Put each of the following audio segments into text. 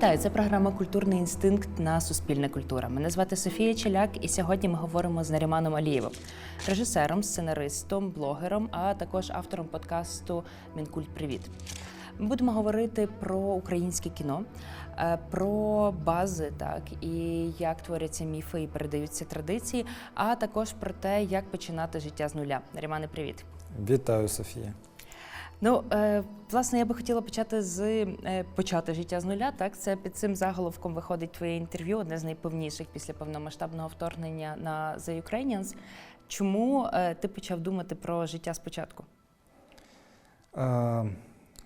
Вітаю, це програма Культурний інстинкт на Суспільна культура. Мене звати Софія Челяк, і сьогодні ми говоримо з Наріманом Алієвим, режисером, сценаристом, блогером, а також автором подкасту Мінкульт Привіт. Ми будемо говорити про українське кіно, е, про бази, так і як творяться міфи і передаються традиції, а також про те, як починати життя з нуля. Нарімане, привіт. Вітаю, Софія. Ну, е, власне, я би хотіла почати з е, почати життя з нуля. Так, це під цим заголовком виходить твоє інтерв'ю, одне з найповніших після повномасштабного вторгнення на The Ukrainians. Чому е, ти почав думати про життя спочатку? Е,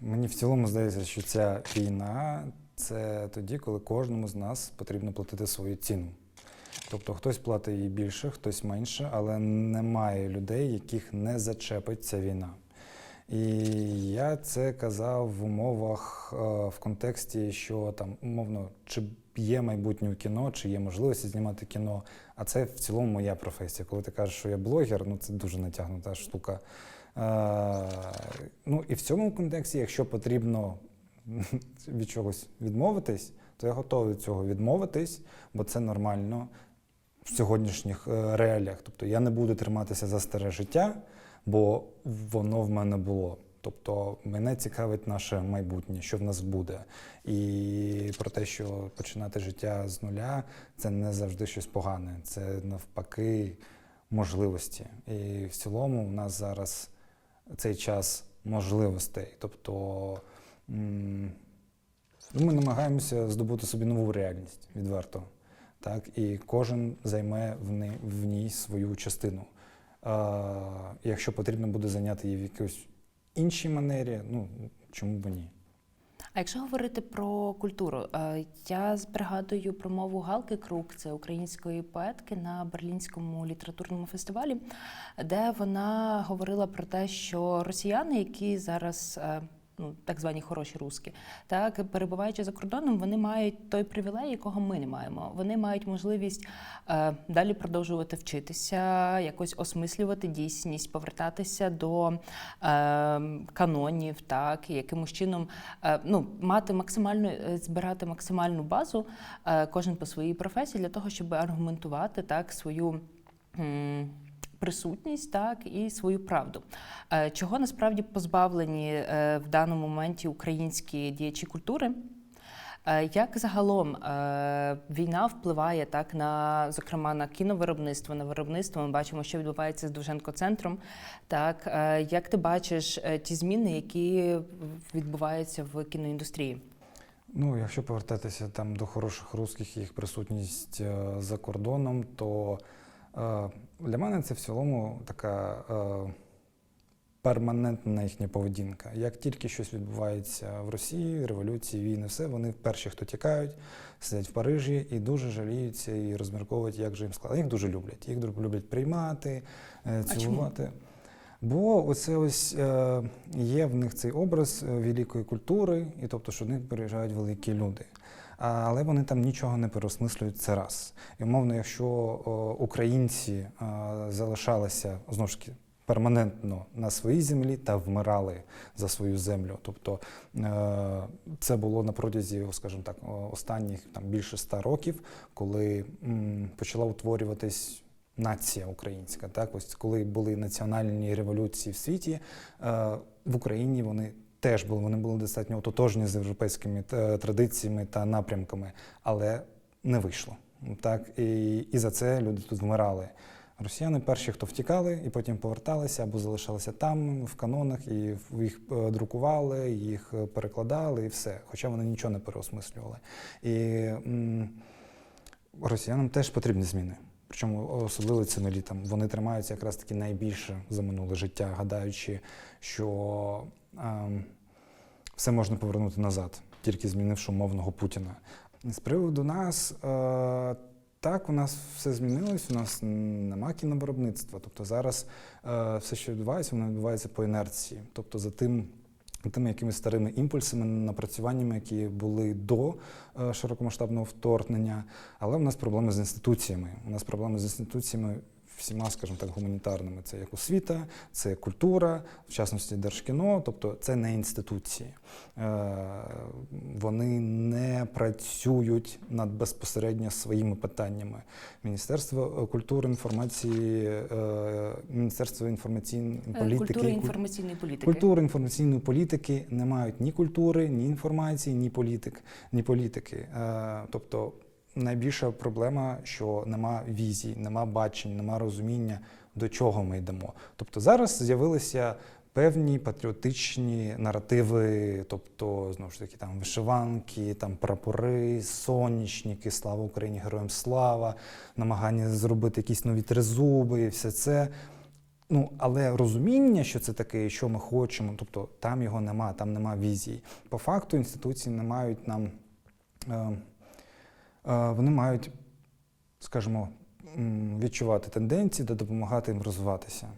мені в цілому здається, що ця війна це тоді, коли кожному з нас потрібно платити свою ціну. Тобто хтось платить її більше, хтось менше, але немає людей, яких не зачепить ця війна. І я це казав в умовах е, в контексті, що там умовно, чи є майбутнє у кіно, чи є можливість знімати кіно. А це в цілому моя професія. Коли ти кажеш, що я блогер, ну це дуже натягнута штука. Е, ну і в цьому контексті, якщо потрібно від чогось відмовитись, то я готовий від цього відмовитись, бо це нормально в сьогоднішніх е, реаліях. Тобто я не буду триматися за старе життя, бо воно в мене було. Тобто мене цікавить наше майбутнє, що в нас буде. І про те, що починати життя з нуля, це не завжди щось погане, це навпаки можливості. І в цілому в нас зараз цей час можливостей. Тобто ну, ми намагаємося здобути собі нову реальність відверто. Так? І кожен займе в ній свою частину. Якщо потрібно буде зайняти її в якійсь іншій манері, ну чому б ні? А якщо говорити про культуру, е, я пригадую промову Галки Крук, це української поетки на Берлінському літературному фестивалі, де вона говорила про те, що росіяни, які зараз е, ну так звані хороші руски, так перебуваючи за кордоном, вони мають той привілей, якого ми не маємо. Вони мають можливість е, далі продовжувати вчитися, якось осмислювати дійсність, повертатися до е, канонів, так і якимось чином е, ну, мати максимальну е, збирати максимальну базу, е, кожен по своїй професії для того, щоб аргументувати так свою. м, Присутність, так і свою правду. Е, Чого насправді позбавлені е, в даному моменті українські діячі культури? Е, Як загалом війна впливає так на, зокрема, на кіновиробництво, на виробництво? Ми бачимо, що відбувається з Довженко-центром. Так, е, як ти бачиш ті зміни, які відбуваються в кіноіндустрії? Ну, якщо повертатися там до хороших русських і їх присутність за кордоном, то для мене це в цілому така е, перманентна їхня поведінка. Як тільки щось відбувається в Росії, революції, війни, все, вони перші, хто тікають, сидять в Парижі і дуже жаліються і розмірковують, як же їм складно. Їх дуже люблять. Їх дуже люблять приймати, е, цілувати. Бо оце ось е, є в них цей образ е, великої культури, і тобто, що до них приїжджають великі люди. Але вони там нічого не переосмислюють це раз. І умовно, якщо українці е, залишалися знову ж таки перманентно на своїй землі та вмирали за свою землю. Тобто е, це було на протязі, скажімо так, останніх там більше ста років, коли почала утворюватись. Нація українська, так ось коли були національні революції в світі, е, в Україні вони теж були. Вони були достатньо ототожні з європейськими е, традиціями та напрямками, але не вийшло. Так і, і за це люди тут вмирали. Росіяни перші, хто втікали, і потім поверталися або залишалися там в канонах, і їх е, друкували, їх е, перекладали, і все. Хоча вони нічого не переосмислювали. І м, росіянам теж потрібні зміни. Причому особливо цими літом. Вони тримаються якраз таки найбільше за минуле життя, гадаючи, що ем, все можна повернути назад, тільки змінивши умовного Путіна. З приводу нас, е, так, у нас все змінилось, у нас нема кіновиробництва. Тобто зараз е, все, що відбувається, воно відбувається по інерції. Тобто за тим. Тими якимись старими імпульсами, напрацюваннями, які були до е, широкомасштабного вторгнення, але у нас проблеми з інституціями. У нас проблеми з інституціями всіма, скажімо так, гуманітарними. Це як освіта, це культура, в частності держкіно, тобто це не інституції. Е, Вони не працюють над безпосередньо своїми питаннями. Міністерство е, культури, інформації, е, Міністерство інформаційної політики, Культури інформаційної політики. Культури інформаційної політики не мають ні культури, ні інформації, ні політик, ні політики. Тобто найбільша проблема, що нема візій, нема бачень, нема розуміння, до чого ми йдемо. Тобто зараз з'явилися певні патріотичні наративи, тобто знову ж таки там вишиванки, там прапори, сонячники, слава Україні, героям слава, намагання зробити якісь нові тризуби, і все це. Ну, але розуміння, що це таке, що ми хочемо, тобто там його нема, там нема візії. По факту інституції не мають нам, е, вони мають, скажімо, відчувати тенденції та допомагати їм розвиватися.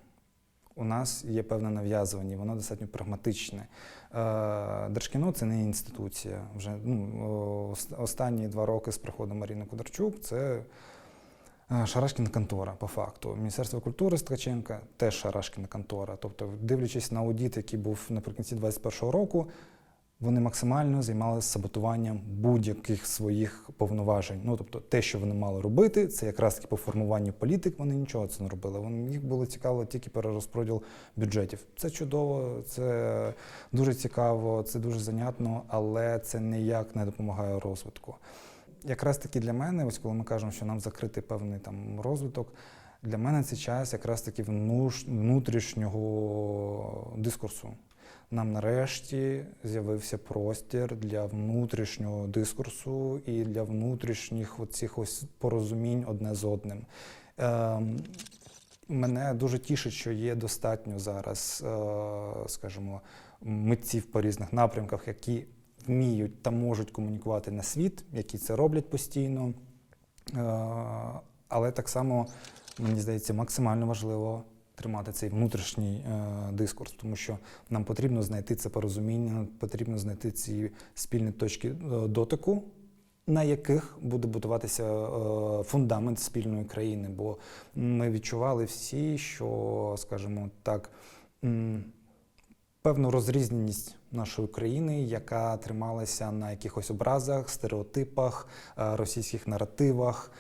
У нас є певне нав'язування, воно достатньо прагматичне. Е, Держкіно це не інституція. Вже ну, останні два роки з приходом Маріни Кударчук це Е, Шарашкіна контора, по факту. Міністерство культури Сткаченка теж Шарашкіна контора. Тобто, дивлячись на аудит, який був наприкінці 2021 року, вони максимально займалися саботуванням будь-яких своїх повноважень. Ну тобто, те, що вони мали робити, це якраз таки по формуванню політик, вони нічого це не робили. Вони їх було цікаво тільки перерозподіл бюджетів. Це чудово, це дуже цікаво, це дуже занятно, але це ніяк не допомагає розвитку якраз таки для мене, ось коли ми кажемо, що нам закрити певний там розвиток, для мене це час якраз таки внутрішнього дискурсу. Нам нарешті з'явився простір для внутрішнього дискурсу і для внутрішніх оцих ось порозумінь одне з одним. Ем, Мене дуже тішить, що є достатньо зараз, е, скажімо, митців по різних напрямках, які вміють та можуть комунікувати на світ, які це роблять постійно. Е, Але так само, мені здається, максимально важливо тримати цей внутрішній е, дискурс, тому що нам потрібно знайти це порозуміння, потрібно знайти ці спільні точки е, дотику, на яких буде будуватися е, фундамент спільної країни. Бо ми відчували всі, що, скажімо так, певну розрізненість нашої країни, яка трималася на якихось образах, стереотипах, російських наративах,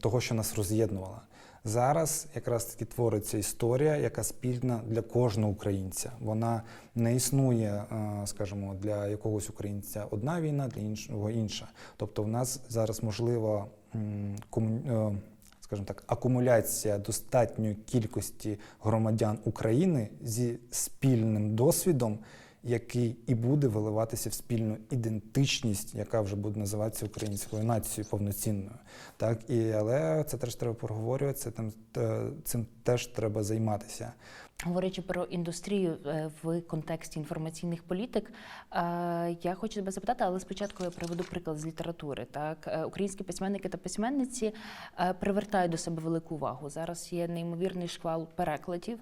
того, що нас роз'єднувало. Зараз якраз таки твориться історія, яка спільна для кожного українця. Вона не існує, е, скажімо, для якогось українця одна війна, для іншого інша. Тобто, в нас зараз можливо м, кому- е, скажімо так, акумуляція достатньої кількості громадян України зі спільним досвідом, який і буде виливатися в спільну ідентичність, яка вже буде називатися українською нацією повноцінною. Так і але це теж треба проговорювати, це там цим теж треба займатися. Говорячи про індустрію е, в контексті інформаційних політик, е, я хочу тебе запитати, але спочатку я приведу приклад з літератури. Так, Е, українські письменники та письменниці привертають до себе велику увагу. Зараз є неймовірний шквал перекладів.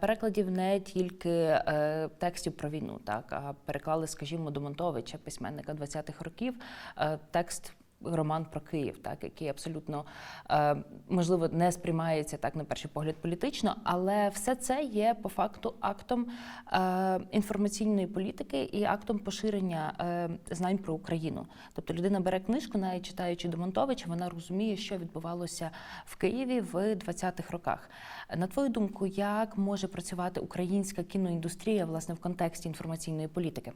Перекладів не тільки текстів про війну, так а переклали, скажімо, до Монтовича, письменника 20-х років, текст роман про Київ, так який абсолютно е, можливо не сприймається так на перший погляд політично, але все це є по факту актом е, інформаційної політики і актом поширення е, знань про Україну. Тобто людина бере книжку, навіть читаючи Домонтовича, вона розуміє, що відбувалося в Києві в 20-х роках. На твою думку, як може працювати українська кіноіндустрія власне в контексті інформаційної політики?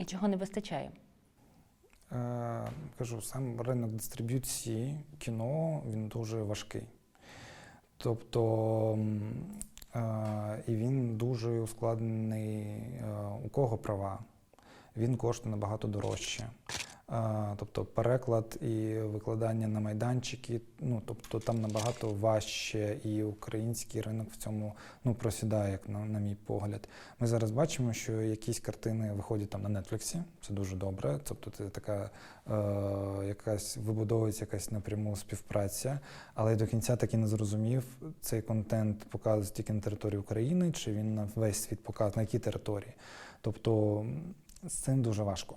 І чого не вистачає? Е, кажу, сам ринок дистриб'юції кіно він дуже важкий. Тобто е, і він дуже ускладнений. Е, у кого права? Він коштує набагато дорожче. Тобто переклад і викладання на майданчики, ну тобто там набагато важче, і український ринок в цьому ну, просідає, як на, на мій погляд. Ми зараз бачимо, що якісь картини виходять там на Нетфліксі, це дуже добре. Тобто це така е, якась вибудовується якась напряму співпраця, але до кінця так і не зрозумів, цей контент показує тільки на території України, чи він на весь світ показує, на якій території. Тобто з цим дуже важко.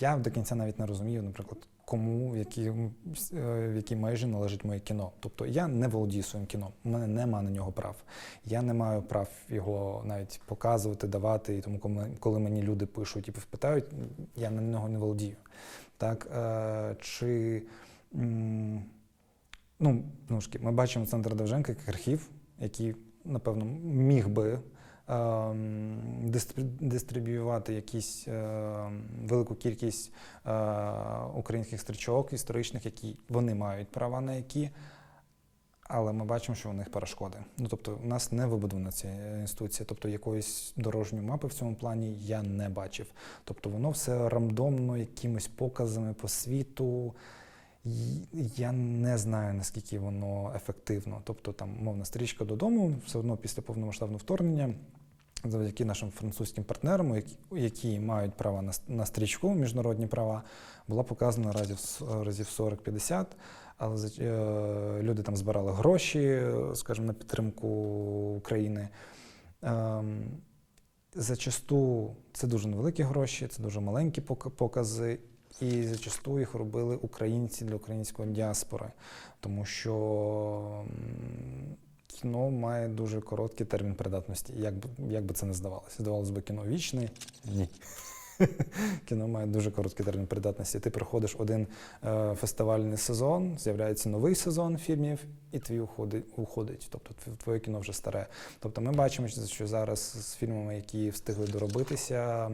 Я до кінця навіть не розумію, наприклад, кому, в які, е, в які межі належить моє кіно. Тобто я не володію своїм кіном, у мене нема на нього прав. Я не маю прав його навіть показувати, давати. І тому, коли- мені люди пишуть і питають, я на нього не володію. Так, е, чи ну, ну ми бачимо центр Довженка як архів, який, напевно, міг би дистриб'ювати якісь ем, велику кількість е, українських стрічок історичних, які вони мають права на які. Але ми бачимо, що у них перешкоди. Ну тобто, у нас не вибудована ця інституція, тобто якоїсь дорожньої мапи в цьому плані я не бачив. Тобто воно все рандомно, якимись показами по світу. Я не знаю, наскільки воно ефективно. Тобто, там мовна стрічка додому, все одно після повномасштабного вторгнення, завдяки нашим французьким партнерам, які, які мають права на, на стрічку, міжнародні права, була показана разів, разів 40-50. Але е, люди там збирали гроші, е, скажімо, на підтримку України. Ем, Зачасту це дуже невеликі гроші, це дуже маленькі покази, і зачасту їх робили українці для української діаспори, тому що кіно має дуже короткий термін придатності. Як би, як би це не здавалося? Здавалося б, кіно вічне? Ні. Кіно має дуже короткий термін придатності. Ти проходиш один е, фестивальний сезон, з'являється новий сезон фільмів, і твій уходить. Тобто тв- твоє кіно вже старе. Тобто ми бачимо, що- зараз з фільмами, які встигли доробитися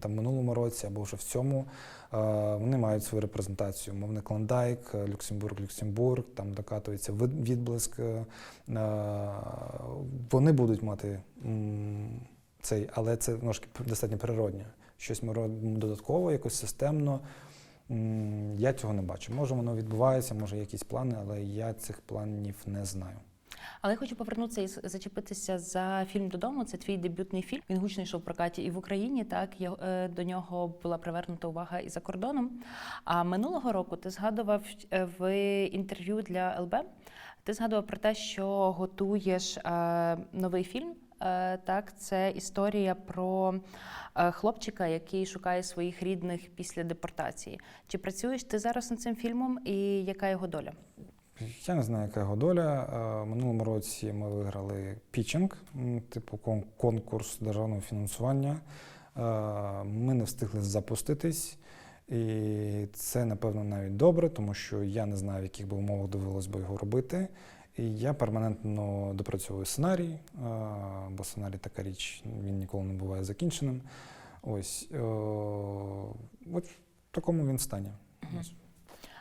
там минулому році або вже в цьому, е, вони мають свою репрезентацію. Мовний Клондайк, е, Люксембург, Люксембург, там докатується відблиск. Вони будуть мати цей, але це ж достатньо природньо. Щось ми робимо додатково, якось системно. Я цього не бачу. Може, воно відбувається, може, якісь плани, але я цих планів не знаю. Але я хочу повернутися і зачепитися за фільм додому. Це твій дебютний фільм. Він гучно йшов в прокаті і в Україні. Так його- е, до нього була привернута увага і за кордоном. А минулого року ти згадував е, в інтерв'ю для ЛБ. Ти згадував про те, що готуєш е, новий фільм. Е, Так, це історія про е, хлопчика, який шукає своїх рідних після депортації. Чи працюєш ти зараз над цим фільмом, і яка його доля? Я не знаю, яка його доля. Е, минулому році ми виграли пічинг, типу конкурс державного фінансування. Ми не встигли запуститись. І це, напевно, навіть добре, тому що я не знаю, в яких би умовах довелось би його робити. І я перманентно допрацьовую сценарій, е, бо сценарій така річ, він ніколи не буває закінченим. Ось е, от в такому він стані.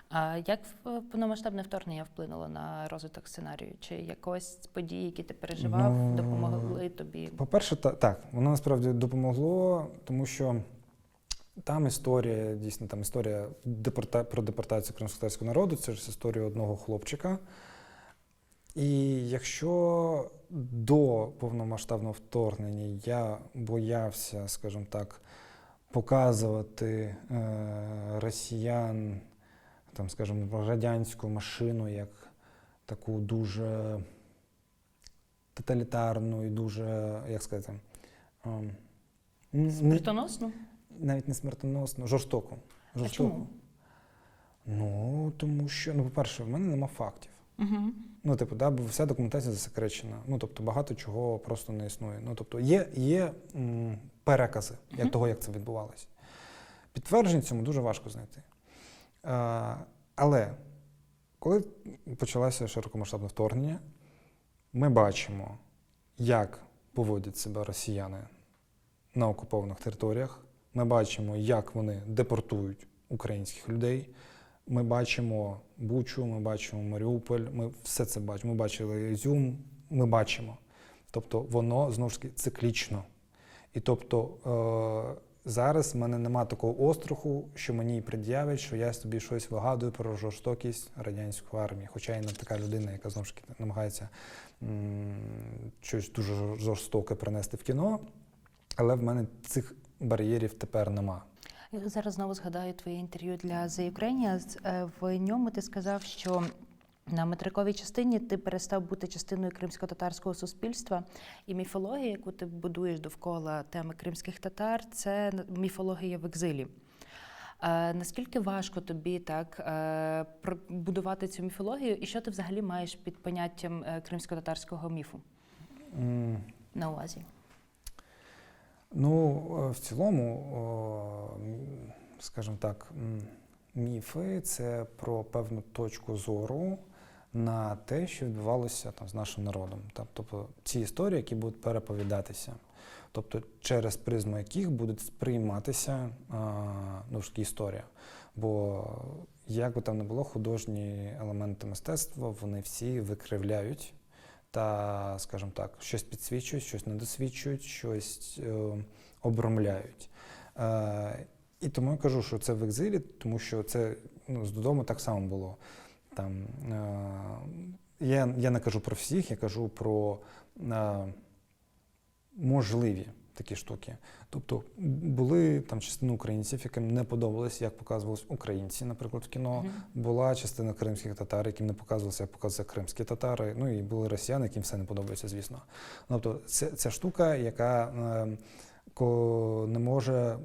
А як повномасштабне вторгнення вплинуло на розвиток сценарію? Чи якось події, які ти переживав, Ну, допомогли тобі? По-перше, та, так, воно насправді допомогло, тому що там історія, дійсно, там історія депорта, про депортацію кримськотарського народу, це ж історія одного хлопчика. І якщо до повномасштабного вторгнення я боявся, скажімо так, показувати е, росіян, там, скажімо, радянську машину як таку дуже тоталітарну і дуже, як сказати, ем, н- навіть не смертоносну, жорстоку. А чому? Ну, тому що, ну, по-перше, в мене нема фактів. Угу. Ну, типу, да, бо вся документація засекречена. Ну, тобто, багато чого просто не існує. Ну, тобто, є, є м, перекази як Мгм. того, як це відбувалося. Підтверджень цьому дуже важко знайти. А, але коли почалося широкомасштабне вторгнення, ми бачимо, як поводять себе росіяни на окупованих територіях. Ми бачимо, як вони депортують українських людей. Ми бачимо Бучу, ми бачимо Маріуполь, ми все це бачимо. Ми бачили Ізюм, ми бачимо. Тобто воно знову ж таки циклічно. І тобто е, зараз в мене нема такого остраху, що мені пред'явять, що я собі щось вигадую про жорстокість радянської армії. Хоча я не така людина, яка знову ж таки намагається м, щось дуже жорстоке принести в кіно, але в мене цих бар'єрів тепер нема. Я зараз знову згадаю твоє інтерв'ю для The Ukrainians. Е, В ньому ти сказав, що на материковій частині ти перестав бути частиною кримсько-татарського суспільства, і міфологія, яку ти будуєш довкола теми кримських татар, це міфологія в екзилі. Е, наскільки важко тобі так е, будувати цю міфологію, і що ти взагалі маєш під поняттям кримсько-татарського міфу М, на увазі? Ну, е, в цілому, скажімо так, міфи це про певну точку зору на те, що відбувалося там з нашим народом. Тобто ці історії, які будуть переповідатися, тобто через призму яких будуть сприйматися а, ну, ж історія. Бо як би там не було, художні елементи мистецтва, вони всі викривляють та, скажімо так, щось підсвічують, щось недосвідчують, щось е, обромляють. Е, і тому я кажу, що це в екзилі, тому що це ну, з додому так само було. Там, е, я, я не кажу про всіх, я кажу про е, можливі такі штуки. Тобто були там частина українців, яким не подобалось, як показувались українці, наприклад, в кіно. Мгм. Була частина кримських татар, яким не показувалося, як показуються кримські татари. Ну і були росіяни, яким все не подобається, звісно. Тобто, це, це штука, яка е, не може,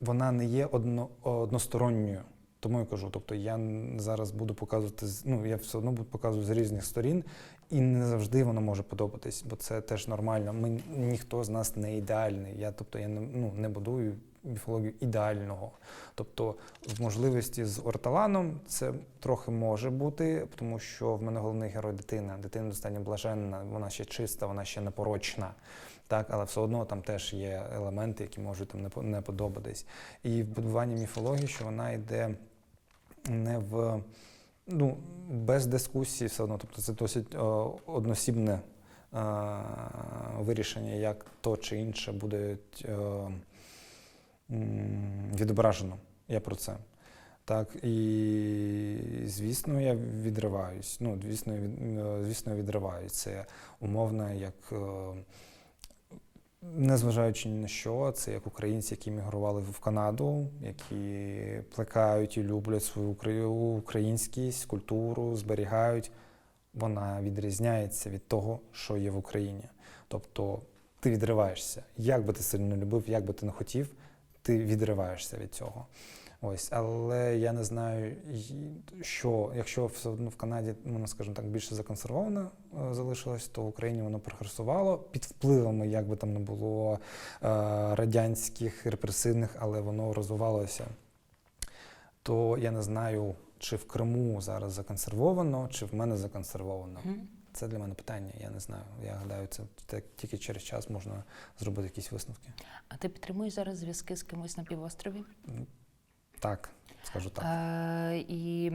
вона не є одно, односторонньою. Тому я кажу, тобто я зараз буду показувати, ну я все одно буду показувати з різних сторін, і не завжди воно може подобатись, бо це теж нормально. Ми ніхто з нас не ідеальний. Я, тобто, я не, ну, не будую міфологію ідеального. Тобто, в можливості з Орталаном це трохи може бути, тому що в мене головний герой дитина. Дитина достатньо блаженна, вона ще чиста, вона ще непорочна. Так, але все одно там теж є елементи, які можуть там не подобатись. І в будуванні міфології, що вона йде не в ну, без дискусії, все одно. Тобто це досить е, односібне е, вирішення, як то чи інше буде е, відображено. Я про це. Так, і звісно, я відриваюсь. Ну, звісно, від, звісно, я відриваюсь. Це умовно, як е, незважаючи ні на що, це як українці, які мігрували в Канаду, які плекають і люблять свою українськість, культуру, зберігають. Вона відрізняється від того, що є в Україні. Тобто ти відриваєшся. Як би ти сильно любив, як би ти не хотів, ти відриваєшся від цього. Ось, але я не знаю, що якщо все одно в Канаді, воно, скажімо так, більше законсервовано е, залишилось, то в Україні воно прогресувало під впливами, як би там не було е, радянських репресивних, але воно розвивалося. То я не знаю, чи в Криму зараз законсервовано, чи в мене законсервовано. Це для мене питання. Я не знаю. Я гадаю, це тільки через час можна зробити якісь висновки. А ти підтримуєш зараз зв'язки з кимось на півострові? Так, скажу так. Е, і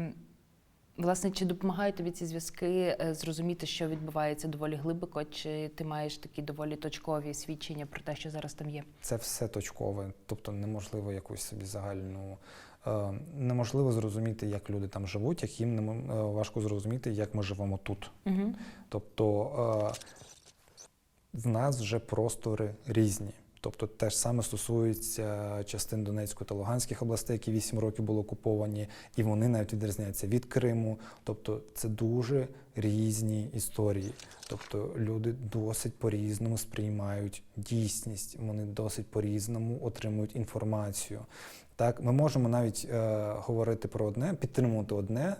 власне, чи допомагають тобі ці зв'язки е, зрозуміти, що відбувається доволі глибоко, чи ти маєш такі доволі точкові свідчення про те, що зараз там є? Це все точкове, тобто неможливо якусь собі загальну. Е, неможливо зрозуміти, як люди там живуть, як їм немо- е, важко зрозуміти, як ми живемо тут. Угу. Тобто е, в нас вже простори різні. Тобто те ж саме стосується частин Донецької та Луганських областей, які 8 років були окуповані, і вони навіть відрізняються від Криму. Тобто це дуже різні історії. Тобто люди досить по-різному сприймають дійсність, вони досить по-різному отримують інформацію. Так, ми можемо навіть е, говорити про одне, підтримувати одне,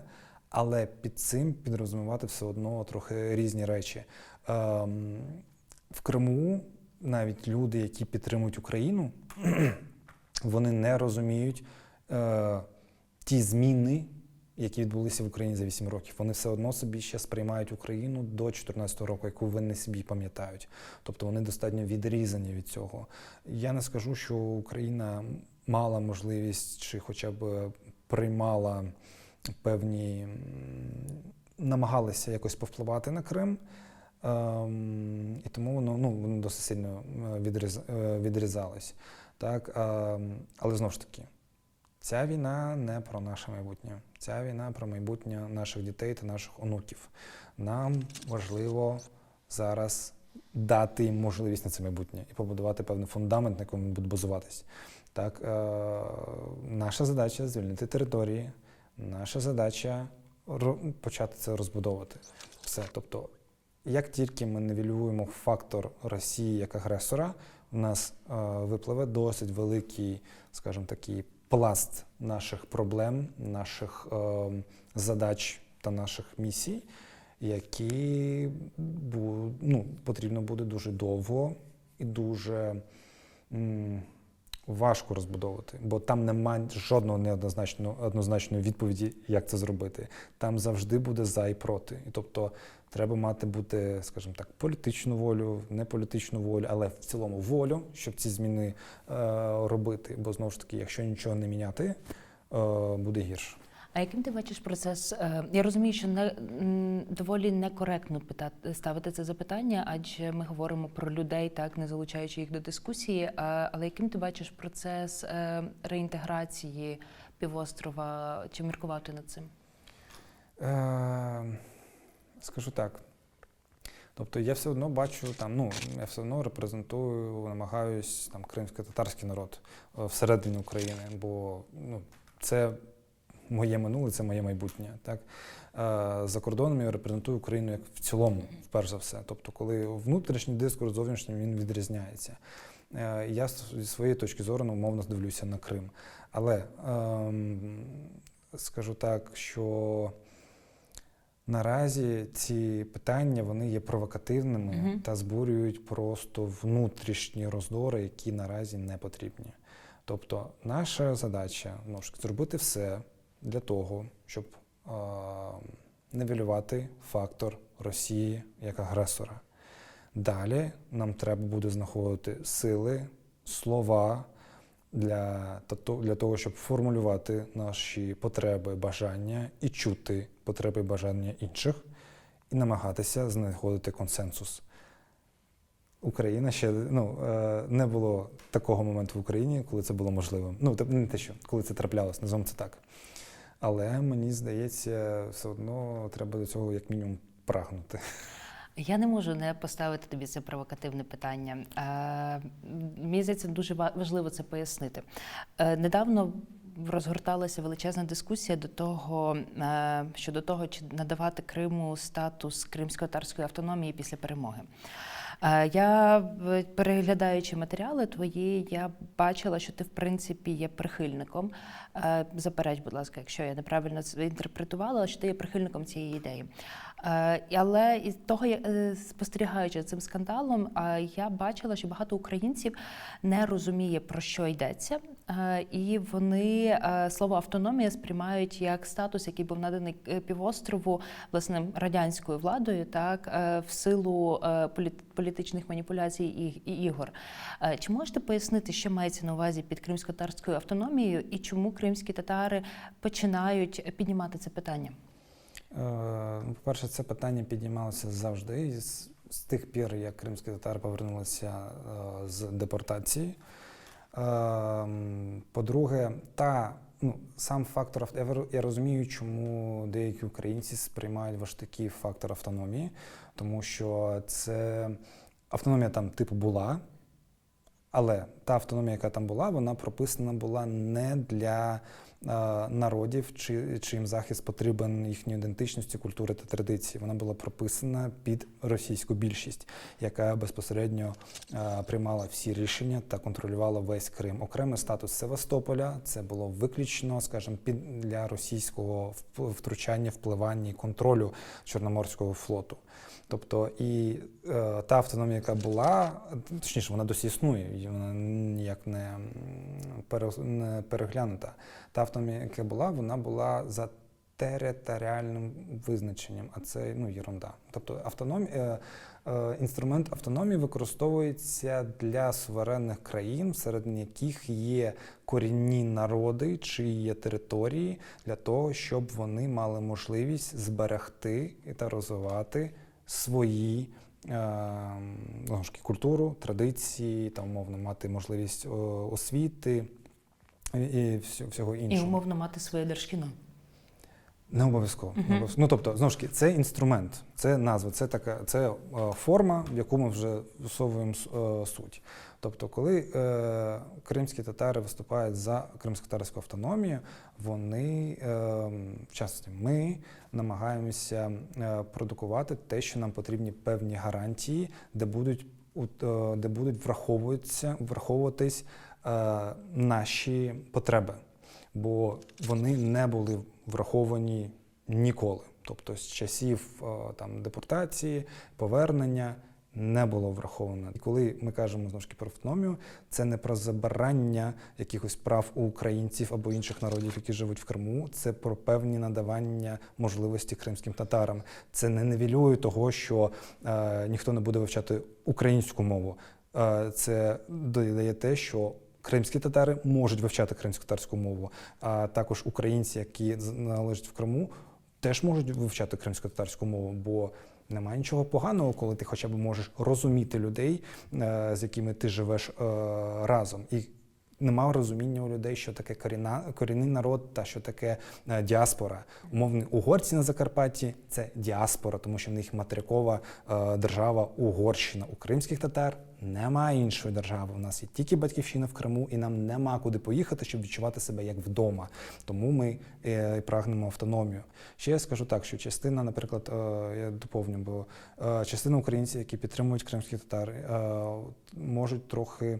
але під цим підрозумівати все одно трохи різні речі. Ем, в Криму навіть люди, які підтримують Україну, вони не розуміють е, ті зміни, які відбулися в Україні за 8 років. Вони все одно собі ще сприймають Україну до 2014 року, яку вони собі пам'ятають. Тобто вони достатньо відрізані від цього. Я не скажу, що Україна мала можливість чи хоча б приймала певні, намагалися якось повпливати на Крим. Ем, і тому воно, ну, воно досить сильно е, відріз, е, відрізалось. Так? Ем, але знову ж таки, ця війна не про наше майбутнє. Ця війна про майбутнє наших дітей та наших онуків. Нам важливо зараз дати їм можливість на це майбутнє і побудувати певний фундамент, на якому будуть базуватись. Так, е, наша задача звільнити території, наша задача почати це розбудовувати. Все. Тобто, як тільки ми нівелюємо фактор Росії як агресора, у нас е, випливе досить великий, скажімо такий, пласт наших проблем, наших е, задач та наших місій, які ну, потрібно буде дуже довго і дуже важко розбудовувати, бо там немає жодного неоднозначного однозначної відповіді, як це зробити. Там завжди буде за і проти. І тобто треба мати бути, скажімо так, політичну волю, не політичну волю, але в цілому волю, щоб ці зміни е, робити. Бо знову ж таки, якщо нічого не міняти, е, буде гірше. А яким ти бачиш процес? Е, Я розумію, що не доволі некоректно питати ставити це запитання, адже ми говоримо про людей, так не залучаючи їх до дискусії. Але яким ти бачиш процес е, реінтеграції півострова? Чи міркувати над цим? Е, скажу так. Тобто я все одно бачу там, ну я все одно репрезентую, намагаюсь там кримсько-татарський народ е, всередині України, бо ну, це моє минуле, це моє майбутнє. Так? Е, за кордоном я репрезентую Україну як в цілому, вперше за все. Тобто, коли внутрішній дискурс, зовнішній він відрізняється. Е, я зі своєї точки зору ну, умовно дивлюся на Крим. Але ем, скажу так, що наразі ці питання вони є провокативними Мгм. та збурюють просто внутрішні роздори, які наразі не потрібні. Тобто, наша задача ну, зробити все для того, щоб нивелювати фактор Росії як агресора. Далі нам треба буде знаходити сили, слова для, для того, щоб формулювати наші потреби, бажання і чути потреби і бажання інших, і намагатися знаходити консенсус. Україна ще ну, е, не було такого моменту в Україні, коли це було можливим. Ну, не те, що коли це траплялось, називаємо це так. Але мені здається, все одно треба до цього як мінімум прагнути. Я не можу не поставити тобі це провокативне питання. Е, Мені здається, дуже ва- важливо це пояснити. Е, Недавно розгорталася величезна дискусія до того, е, щодо того, чи надавати Криму статус кримсько-татарської автономії після перемоги. Я, переглядаючи матеріали твої, я бачила, що ти в принципі є прихильником. Е, Запереч, будь ласка, якщо я неправильно це інтерпретувала, що ти є прихильником цієї ідеї. Е, Але із того, е, спостерігаючи цим скандалом, я бачила, що багато українців не розуміє про що йдеться, і вони слово автономія сприймають як статус, який був наданий півострову власне радянською владою, так в силу політичних маніпуляцій і, ігор. Чи можете пояснити, що мається на увазі під кримсько-татарською автономією, і чому кримські татари починають піднімати це питання? Е, ну, По-перше, це питання піднімалося завжди і з, тих пір, як кримські татари повернулися е, з депортації. Е, По-друге, та ну, сам фактор я, розумію, чому деякі українці сприймають ваш такий фактор автономії, тому що це автономія там типу була. Але та автономія, яка там була, вона прописана була не для е, народів, чи, чиїм захист потрібен їхньої ідентичності, культури та традиції. Вона була прописана під російську більшість, яка безпосередньо е, приймала всі рішення та контролювала весь Крим. Окремий статус Севастополя це було виключно, скажімо, під для російського втручання, впливання і контролю Чорноморського флоту. Тобто і е, та автономія, яка була, точніше, вона досі існує, і вона ніяк не, не переглянута. Та автономія, яка була, вона була за територіальним визначенням, а це ну, єрунда. Тобто автономія, е, е, інструмент автономії використовується для суверенних країн, серед яких є корінні народи чи є території, для того, щоб вони мали можливість зберегти та розвивати свої е, знову ж таки, культуру, традиції, та умовно мати можливість освіти і, всього іншого. І умовно мати своє держкіно. Не обов'язково. не Мгм. обов'язково. Ну тобто, знову ж таки, це інструмент, це назва, це така, це е, форма, в яку ми вже всовуємо с- е, суть. Тобто, коли е, кримські татари виступають за кримсько-татарську автономію, вони, е, в частності, ми намагаємося е, продукувати те, що нам потрібні певні гарантії, де будуть, е, де будуть враховуватися, враховуватись е, наші потреби. бо вони не були враховані ніколи. Тобто з часів е, там депортації, повернення не було враховано. І коли ми кажемо знову ж про автономію, це не про забирання якихось прав у українців або інших народів, які живуть в Криму. Це про певні надавання можливості кримським татарам. Це не невілює того, що е, ніхто не буде вивчати українську мову. Е, це додає те, що Кримські татари можуть вивчати кримсько-татарську мову, а також українці, які належать в Криму, теж можуть вивчати кримсько-татарську мову, бо немає нічого поганого, коли ти хоча б можеш розуміти людей, е, з якими ти живеш е, разом. І немає розуміння у людей, що таке корінна, корінний народ та що таке е, діаспора. Умовні угорці на Закарпатті це діаспора, тому що в них материкова держава Угорщина. У кримських татар немає іншої держави. У нас є тільки батьківщина в Криму, і нам нема куди поїхати, щоб відчувати себе як вдома. Тому ми е, прагнемо автономію. Ще я скажу так, що частина, наприклад, е, я доповню, бо е, частина українців, які підтримують кримських татар, е, можуть трохи.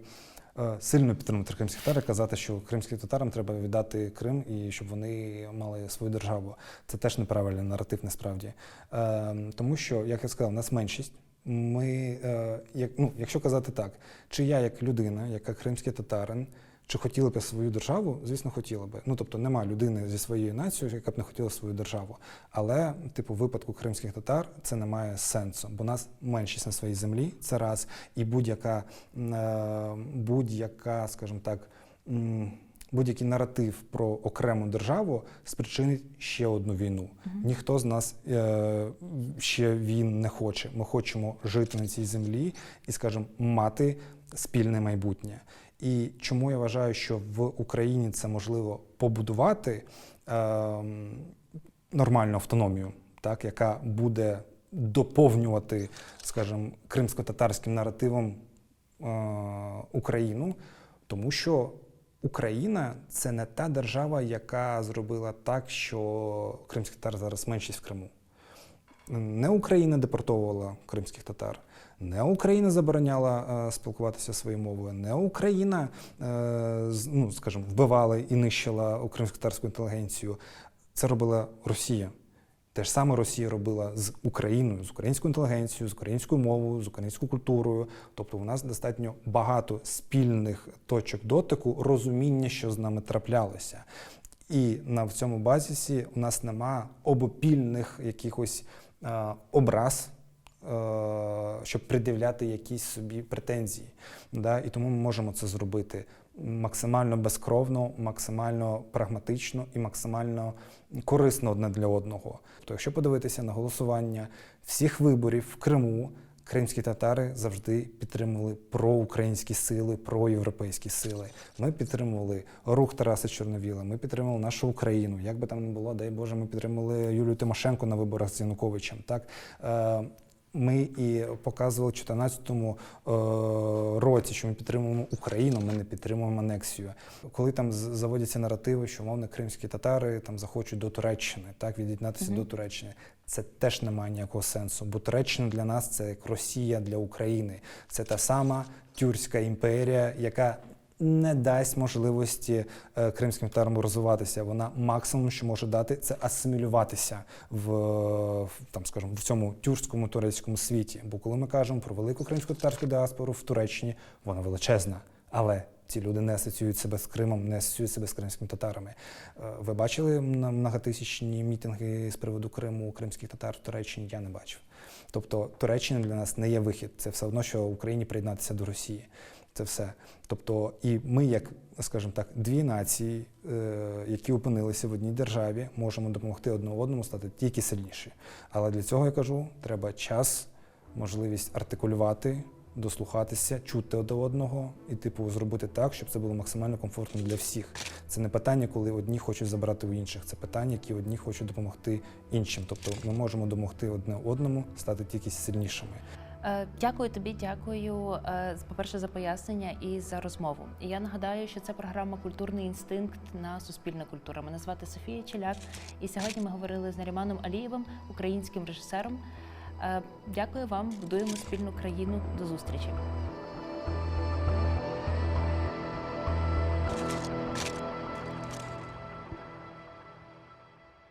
е, Сильно підтримувати кримських татар казати, що кримським татарам треба віддати Крим і щоб вони мали свою державу. Це теж неправильний наратив насправді. Е, тому що, як я сказав, у нас меншість. Ми, е, як, ну, якщо казати так, чи я як людина, яка кримський татарин, чи хотіла б я свою державу? Звісно, хотіла би. Ну тобто немає людини зі своєю нацією, яка б не хотіла свою державу. Але, типу, в випадку кримських татар це не має сенсу, бо нас меншість на своїй землі, це раз, і будь-яка, е, будь-яка, скажімо так. Будь-який наратив про окрему державу спричинить ще одну війну. Ніхто з нас е, ще він не хоче. Ми хочемо жити на цій землі і, скажімо, мати спільне майбутнє. І чому я вважаю, що в Україні це можливо побудувати е, нормальну автономію, так, яка буде доповнювати, скажімо, кримсько-татарським наративом е, Україну, тому що Україна це не та держава, яка зробила так, що кримських татар зараз меншість в Криму. Не Україна депортовувала кримських татар, не Україна забороняла е, спілкуватися своєю мовою, не Україна, е, ну, скажімо, вбивала і нищила кримсько-татарську інтелігенцію. Це робила Росія. Те ж саме Росія робила з Україною, з українською інтелігенцією, з українською мовою, з українською культурою. Тобто у нас достатньо багато спільних точок дотику, розуміння, що з нами траплялося. І на в цьому базісі у нас нема обопільних якихось е, образ, е, щоб придивляти якісь собі претензії. Да? І тому ми можемо це зробити максимально безкровно, максимально прагматично і максимально корисно одне для одного. Тобто, якщо подивитися на голосування всіх виборів в Криму, кримські татари завжди підтримували проукраїнські сили, проєвропейські сили. Ми підтримували рух Тараса Чорновіла, ми підтримували нашу Україну. Як би там не було, дай Боже, ми підтримували Юлію Тимошенко на виборах з Януковичем. Так? Ми і показували в 2014 е, році, що ми підтримуємо Україну, ми не підтримуємо анексію. Коли там заводяться наративи, що мовно кримські татари там захочуть до Туреччини, так від'єднатися Мгм. до Туреччини. Це теж не має ніякого сенсу, бо Туреччина для нас це як Росія для України. Це та сама тюркська імперія, яка не дасть можливості е, кримським татарам розвиватися. Вона максимум, що може дати, це асимілюватися в, там, скажімо, в цьому тюркському турецькому світі. Бо коли ми кажемо про велику кримсько-татарську діаспору в Туреччині, вона величезна. Але ці люди не асоціюють себе з Кримом, не асоціюють себе з кримськими татарами. Е, Ви бачили многотисячні мітинги з приводу Криму кримських татар в Туреччині? Я не бачив. Тобто Туреччина для нас не є вихід. Це все одно, що Україні приєднатися до Росії. Це все. Тобто, і ми, як, скажімо так, дві нації, е, які опинилися в одній державі, можемо допомогти одне одному стати тільки сильніші. Але для цього я кажу, треба час, можливість артикулювати, дослухатися, чути один одного і, типу, зробити так, щоб це було максимально комфортно для всіх. Це не питання, коли одні хочуть забрати у інших. Це питання, які одні хочуть допомогти іншим. Тобто, ми можемо допомогти одне одному стати тільки сильнішими. Е, Дякую тобі, дякую, е, по-перше, за пояснення і за розмову. І я нагадаю, що це програма Культурний інстинкт на Суспільна культура. Мене звати Софія Челяк, і сьогодні ми говорили з Наріманом Алієвим, українським режисером. Е, Дякую вам, будуємо спільну країну. До зустрічі.